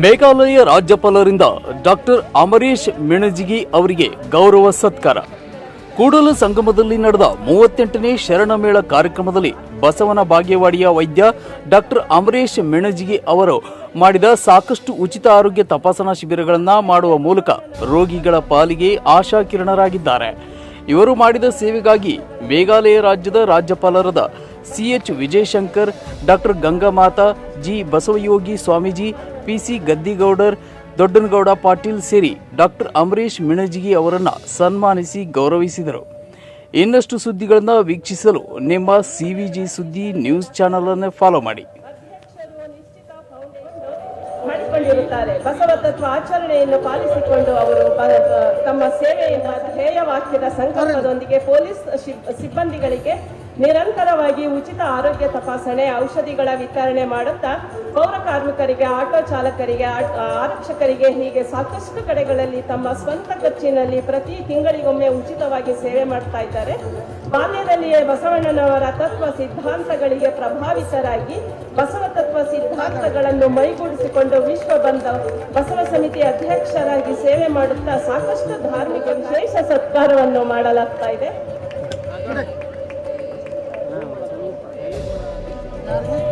ಮೇಘಾಲಯ ರಾಜ್ಯಪಾಲರಿಂದ ಡಾಕ್ಟರ್ ಅಮರೀಶ್ ಮೆಣಜಿಗಿ ಅವರಿಗೆ ಗೌರವ ಸತ್ಕಾರ. ಕೂಡಲ ಸಂಗಮದಲ್ಲಿ ನಡೆದ ಮೂವತ್ತೆಂಟನೇ ಶರಣಮೇಳ ಕಾರ್ಯಕ್ರಮದಲ್ಲಿ ಬಸವನ ಬಾಗೇವಾಡಿಯ ವೈದ್ಯ ಡಾಕ್ಟರ್ ಅಮರೇಶ್ ಮಿಣಜಿಗಿ ಅವರು ಮಾಡಿದ ಸಾಕಷ್ಟು ಉಚಿತ ಆರೋಗ್ಯ ತಪಾಸಣಾ ಶಿಬಿರಗಳನ್ನು ಮಾಡುವ ಮೂಲಕ ರೋಗಿಗಳ ಪಾಲಿಗೆ ಆಶಾಕಿರಣರಾಗಿದ್ದಾರೆ. ಇವರು ಮಾಡಿದ ಸೇವೆಗಾಗಿ ಮೇಘಾಲಯ ರಾಜ್ಯದ ರಾಜ್ಯಪಾಲರಾದ CH Vijayashankar, doctor Gangamata, G Basavayogi Swamiji PC Gaddigoudar, Doddanagouda Patil ಸೇರಿ ಡಾಕ್ಟರ್ ಅಮರೇಶ್ ಮಿಣಜಿಗಿ ಅವರನ್ನು ಸನ್ಮಾನಿಸಿ ಗೌರವಿಸಿದರು. ಇನ್ನಷ್ಟು ಸುದ್ದಿಗಳನ್ನು ವೀಕ್ಷಿಸಲು ನಿಮ್ಮ ಸಿವಿಜಿ ಸುದ್ದಿ ನ್ಯೂಸ್ ಚಾನಲನ್ನು ಫಾಲೋ ಮಾಡಿ. ಮಾಡಿಕೊಂಡಿರುತ್ತಾರೆ ಬಸವ ತತ್ವ ಆಚರಣೆಯನ್ನು ಪಾಲಿಸಿಕೊಂಡು ಅವರು ತಮ್ಮ ಸೇವೆ ಎಂಬ ಧ್ಯೇಯ ವಾಕ್ಯದ ಸಂಕಲ್ಪದೊಂದಿಗೆ ಪೊಲೀಸ್ ಸಿಬ್ಬಂದಿಗಳಿಗೆ ನಿರಂತರವಾಗಿ ಉಚಿತ ಆರೋಗ್ಯ ತಪಾಸಣೆ, ಔಷಧಿಗಳ ವಿತರಣೆ ಮಾಡುತ್ತಾ ಪೌರ ಕಾರ್ಮಿಕರಿಗೆ, ಆಟೋ ಚಾಲಕರಿಗೆ ಆರಕ್ಷಕರಿಗೆ ಹೀಗೆ ಸಾಕಷ್ಟು ಕಡೆಗಳಲ್ಲಿ ತಮ್ಮ ಸ್ವಂತ ಖರ್ಚಿನಲ್ಲಿ ಪ್ರತಿ ತಿಂಗಳಿಗೊಮ್ಮೆ ಉಚಿತವಾಗಿ ಸೇವೆ ಮಾಡ್ತಾ ಇದ್ದಾರೆ. ಬಾಲ್ಯದಲ್ಲಿಯೇ ಬಸವಣ್ಣನವರ ತತ್ವ ಸಿದ್ಧಾಂತಗಳಿಗೆ ಪ್ರಭಾವಿತರಾಗಿ ಬಸವ ತತ್ವ ಸಿದ್ಧಾಂತಗಳನ್ನು ಮೈಗೂಡಿಸಿಕೊಂಡು ವಿಶ್ವ ಬಂದ ಬಸವ ಸಮಿತಿ ಅಧ್ಯಕ್ಷರಾಗಿ ಸೇವೆ ಮಾಡುತ್ತಾ ಸಾಕಷ್ಟು ಧಾರ್ಮಿಕ ವಿಶೇಷ ಸತ್ಕಾರವನ್ನು ಮಾಡಲಾಗ್ತಾ ಇದೆ. 了。